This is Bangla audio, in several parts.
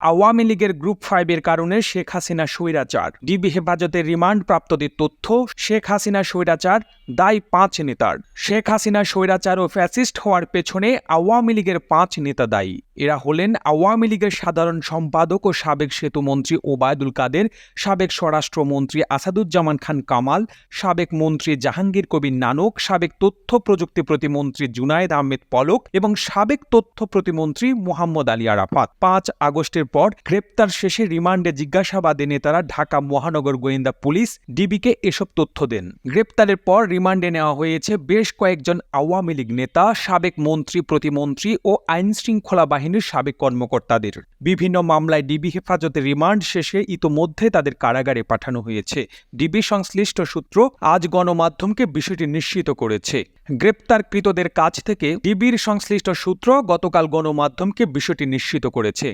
আওয়ামী লীগের গ্রুপ ফাইভের কারণে শেখ হাসিনা স্বৈরাচার। ডিবি হেফাজতের রিমান্ড প্রাপ্তদের তথ্য, শেখ হাসিনা স্বৈরাচার, দায় পাঁচ নেতার। শেখ হাসিনা স্বৈরাচার ও ফ্যাসিস্ট হওয়ার পেছনে আওয়ামী লীগের পাঁচ নেতা দায়ী। এরা হলেন আওয়ামী লীগের সাধারণ সম্পাদক ও সাবেক সেতুমন্ত্রী ওবায়দুল কাদের, সাবেক স্বরাষ্ট্রমন্ত্রী আসাদুজ্জামান খান কামাল, সাবেক মন্ত্রী জাহাঙ্গীর কবির নানক, সাবেক তথ্য প্রযুক্তি প্রতিমন্ত্রী জুনায়েদ আহমেদ পলক এবং সাবেক তথ্য প্রতিমন্ত্রী মোহাম্মদ আলী আরাফাত। পাঁচ আগস্টের পর গ্রেপ্তার শেষে রিমান্ডে জিজ্ঞাসাবাদে নেতারা ঢাকা মহানগর গোয়েন্দা পুলিশ, ডিবিকে এসব তথ্য দেন। গ্রেপ্তারের পর রিমান্ডে নেওয়া হয়েছে বেশ কয়েকজন আওয়ামী লীগ নেতা, সাবেক মন্ত্রী, প্রতিমন্ত্রী ও আইন শৃঙ্খলা বাহিনীর সাবেক কর্মকর্তাদের। বিভিন্ন মামলায় ডিবি হেফাজতে রিমান্ড শেষে ইতোমধ্যে তাদের কারাগারে পাঠানো হয়েছে। ডিবি সংশ্লিষ্ট সূত্র আজ গণমাধ্যমকে বিষয়টি নিশ্চিত করেছে। গ্রেপ্তারকৃতদের কাছ থেকে ডিবির সংশ্লিষ্ট সূত্র গতকাল গণমাধ্যমকে বিষয়টি নিশ্চিত করেছে।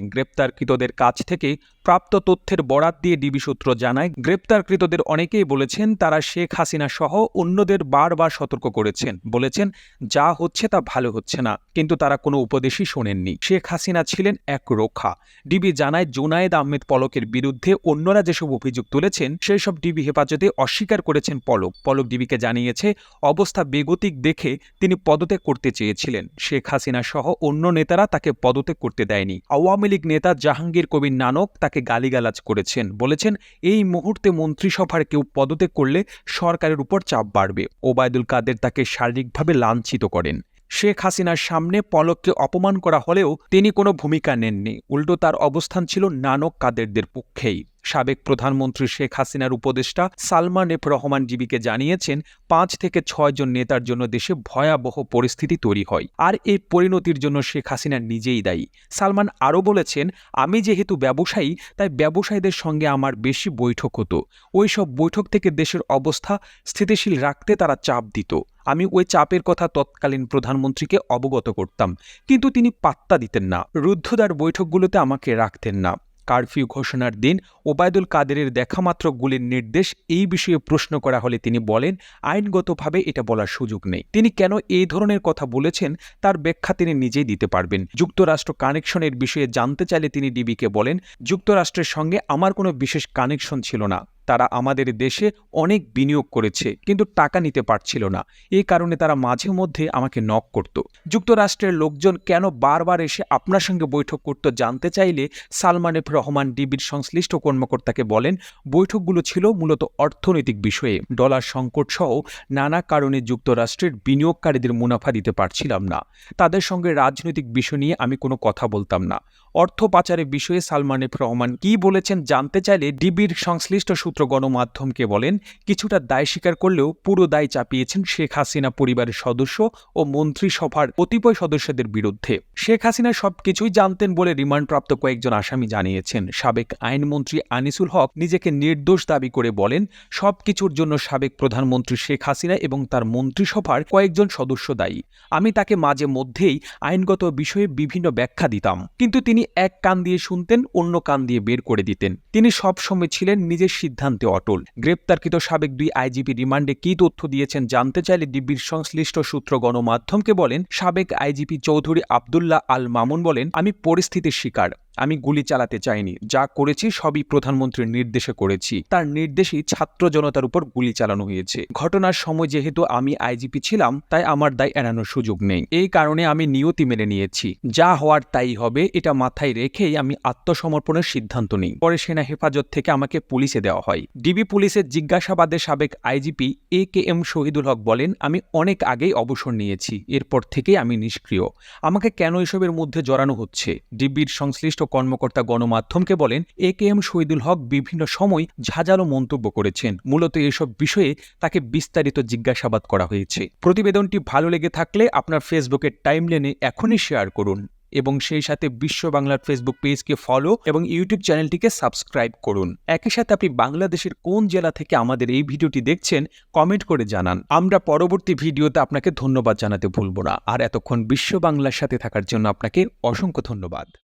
গ্রেপ্তারকৃতদের কাছ থেকে প্রাপ্ত তথ্যের বরাত দিয়ে ডিবি সূত্র জানায়, গ্রেপ্তারকৃতদের অনেকেই বলেছেন তারা শেখ হাসিনা সহ অন্যদের বারবার সতর্ক করেছেন। বলেছেন, যা হচ্ছে তা ভালো হচ্ছে না, কিন্তু তারা কোনো উপদেশই শোনেননি। শেখ হাসিনা ছিলেন এক রক্ষা। ডিবি জানায়, জোনায়েদ আহমেদ পলকের বিরুদ্ধে অন্যরা যেসব অভিযোগ তুলেছেন সেই সব ডিবি হেফাজতে অস্বীকার করেছেন পলক। পলক ডিবিকে জানিয়েছে, অবস্থা বেগতিক দেখে তিনি পদত্যাগ করতে চেয়েছিলেন। শেখ হাসিনা সহ অন্য নেতারা তাকে পদত্যাগ করতে দেয়নি। আওয়ামী লীগ নেতা জাহাঙ্গীর কবির নানক তাকে গালিগালাজ করেছেন। বলেছেন, এই মুহূর্তে মন্ত্রিসভার কেউ পদত্যাগ করলে সরকারের উপর চাপ বাড়বে। ওবায়দুল কাদের তাকে শারীরিকভাবে লাঞ্ছিত করেন। শেখ হাসিনার সামনে পলককে অপমান করা হলেও তিনি কোনো ভূমিকা নেননি। উল্টো তার অবস্থান ছিল নানক কাদেরদের পক্ষেই। সাবেক প্রধানমন্ত্রী শেখ হাসিনার উপদেষ্টা সালমান এফ রহমান জিবিকে জানিয়েছেন, পাঁচ থেকে ছয়জন নেতার জন্য দেশে ভয়াবহ পরিস্থিতি তৈরি হয়। আর এই পরিণতির জন্য শেখ হাসিনা নিজেই দায়ী। সালমান আরও বলেছেন, আমি যেহেতু ব্যবসায়ী, তাই ব্যবসায়ীদের সঙ্গে আমার বেশি বৈঠক হতো। ওই সব বৈঠক থেকে দেশের অবস্থা স্থিতিশীল রাখতে তারা চাপ দিত। আমি ওই চাপের কথা তৎকালীন প্রধানমন্ত্রীকে অবগত করতাম, কিন্তু তিনি পাত্তা দিতেন না। রুদ্ধদ্বার বৈঠকগুলোতে আমাকে রাখতেন না। কারফিউ ঘোষণার দিন ওবায়দুল কাদেরের দেখামাত্র গুলির নির্দেশ এই বিষয়ে প্রশ্ন করা হলে তিনি বলেন, আইনগতভাবে এটা বলার সুযোগ নেই। তিনি কেন এই ধরনের কথা বলেছেন তার ব্যাখ্যা তিনি নিজেই দিতে পারবেন। যুক্তরাষ্ট্র কানেকশনের বিষয়ে জানতে চাইলে তিনি ডিবিকে বলেন, যুক্তরাষ্ট্রের সঙ্গে আমার কোনো বিশেষ কানেকশন ছিল না। তারা আমাদের দেশে অনেক বিনিয়োগ করেছে, কিন্তু টাকা নিতে পারছিল না। এই কারণে তারা মাঝে মধ্যে আমাকে নক করত। যুক্তরাষ্ট্রের লোকজন কেন বারবার এসে আপনার সঙ্গে বৈঠক করতে জানতে চাইলে সালমান এফ রহমান ডিবির সংশ্লিষ্ট কর্মকর্তাকে বলেন, বৈঠকগুলো ছিল মূলত অর্থনৈতিক বিষয়ে। ডলার সংকট সহ নানা কারণে যুক্তরাষ্ট্রের বিনিয়োগকারীদের মুনাফা দিতে পারছিলাম না। তাদের সঙ্গে রাজনৈতিক বিষয় নিয়ে আমি কোনো কথা বলতাম না। অর্থ পাচারের বিষয়ে সালমান রহমান কি বলেছেন জানতে চাইলে ডিবির সংশ্লিষ্ট সূত্র গণমাধ্যমকে বলেন, কিছুটা দায় স্বীকার করলেও পুরো দায় চাপিয়েছেন শেখ হাসিনা পরিবারের সদস্য ও মন্ত্রিসভার কতিপয় সদস্যদের বিরুদ্ধে। শেখ হাসিনা সবকিছুই জানতেন বলে রিমান্ডপ্রাপ্ত কয়েকজন আসামি জানিয়েছেন। সাবেক আইনমন্ত্রী আনিসুল হক নিজেকে নির্দোষ দাবি করে বলেন, সবকিছুর জন্য সাবেক প্রধানমন্ত্রী শেখ হাসিনা এবং তার মন্ত্রিসভার কয়েকজন সদস্য দায়ী। আমি তাকে মাঝে মধ্যেই আইনগত বিষয়ে বিভিন্ন ব্যাখ্যা দিতাম। কিন্তু তিনি এক কান দিয়ে শুনতেন, অন্য কান দিয়ে বের করে দিতেন। তিনি সবসময় ছিলেন নিজের সিদ্ধান্তে অটল। গ্রেপ্তারকৃত সাবেক দুই আইজিপি রিমান্ডে কি তথ্য দিয়েছেন জানতে চাইলে ডিবির সংশ্লিষ্ট সূত্র গণমাধ্যমকে বলেন, সাবেক আইজিপি চৌধুরী আবদুল্লাহ আল মামুন বলেন, আমি পরিস্থিতির শিকার। আমি গুলি চালাতে চাইনি। যা করেছি সবই প্রধানমন্ত্রীর নির্দেশে করেছি। তার নির্দেশেই ছাত্র জনতার উপর গুলি চালানো হয়েছে। ঘটনার সময় যেহেতু আমি আইজিপি ছিলাম, তাই আমার দায় এড়ানোর সুযোগ নেই। এই কারণে আমি নিয়তি মেনে নিয়েছি। যা হওয়ার তাই হবে, এটা মাথায় রেখেই আমি আত্মসমর্পণের সিদ্ধান্ত নিই। পরে সেনা হেফাজত থেকে আমাকে পুলিশে দেওয়া হয়। ডিবি পুলিশের জিজ্ঞাসাবাদে সাবেক IGP A K M Shahidul Haque বলেন, আমি অনেক আগেই অবসর নিয়েছি। এরপর থেকেই আমি নিষ্ক্রিয়। আমাকে কেন এসবের মধ্যে জড়ানো হচ্ছে? ডিবির সংশ্লিষ্ট কর্মকর্তা গণমাধ্যমকে বলেন, এ কে এম শহীদুল হক বিভিন্ন সময় ঝাঁঝালো মন্তব্য করেছেন। মূলত এসব বিষয়ে তাকে বিস্তারিত জিজ্ঞাসাবাদ করা হয়েছে। প্রতিবেদনটি ভালো লেগে থাকলে আপনার ফেসবুকের টাইমলাইনে এখনই শেয়ার করুন এবং সেই সাথে বিশ্ব বাংলার ফেসবুক পেজকে ফলো এবং ইউটিউব চ্যানেলটিকে সাবস্ক্রাইব করুন। একই সাথে আপনি বাংলাদেশের কোন জেলা থেকে আমাদের এই ভিডিওটি দেখছেন, কমেন্ট করে জানান। আমরা পরবর্তী ভিডিওতে আপনাকে ধন্যবাদ জানাতে ভুলব না। আর এতক্ষণ বিশ্ব বাংলার সাথে থাকার জন্য আপনাকে অসংখ্য ধন্যবাদ।